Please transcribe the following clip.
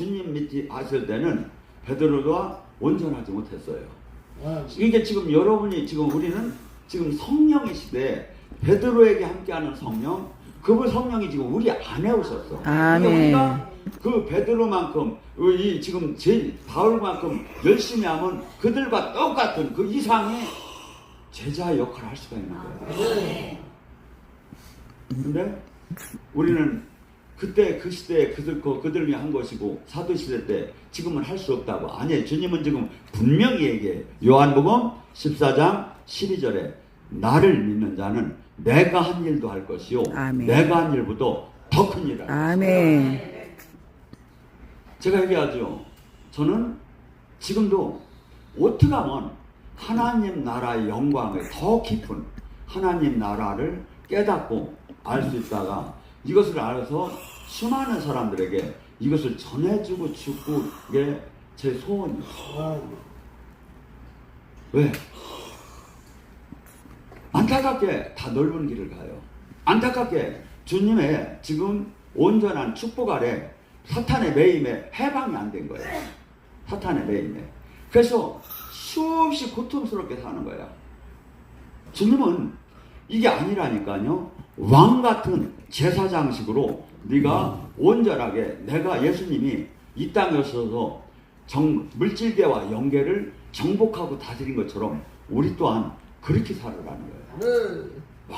주님 밑에 하실 때는 베드로가 온전하지 못했어요. 아, 이게 지금 여러분이 지금 우리는 지금 성령의 시대에 베드로에게 함께하는 성령, 그분 성령이 지금 우리 안에 오셨어. 아멘. 그러니까 우리가 그 베드로만큼 그이 지금 제 바울만큼 열심히 하면 그들과 똑같은 그 이상의 제자 역할을 할 수가 있는 거예요. 근데 우리는 그때 그 시대에 그들 그 그들이 한 것이고 사도 시대 때 지금은 할 수 없다고 아니에요. 주님은 지금 분명히 얘기해. 요한복음 14장 12절에 나를 믿는 자는 내가 한 일도 할 것이요. 아멘. 내가 한 일보다 더 큰 일을. 할 아멘. 제가 얘기하죠. 저는 지금도 어떻게 하면 하나님 나라의 영광을 더 깊은 하나님 나라를 깨닫고 알 수 있다가 이것을 알아서 수많은 사람들에게 이것을 전해주고 싶고 이게 제 소원이에요. 아, 왜? 안타깝게 다 넓은 길을 가요. 안타깝게 주님의 지금 온전한 축복 아래 사탄의 매임에 해방이 안 된 거예요. 사탄의 매임에. 그래서 수없이 고통스럽게 사는 거야. 주님은 이게 아니라니까요. 왕 같은 제사장식으로 네가 온전하게 내가 예수님이 이 땅에 오셔서 정, 물질계와 영계를 정복하고 다스린 것처럼 우리 또한 그렇게 살아가는 거예요. 네.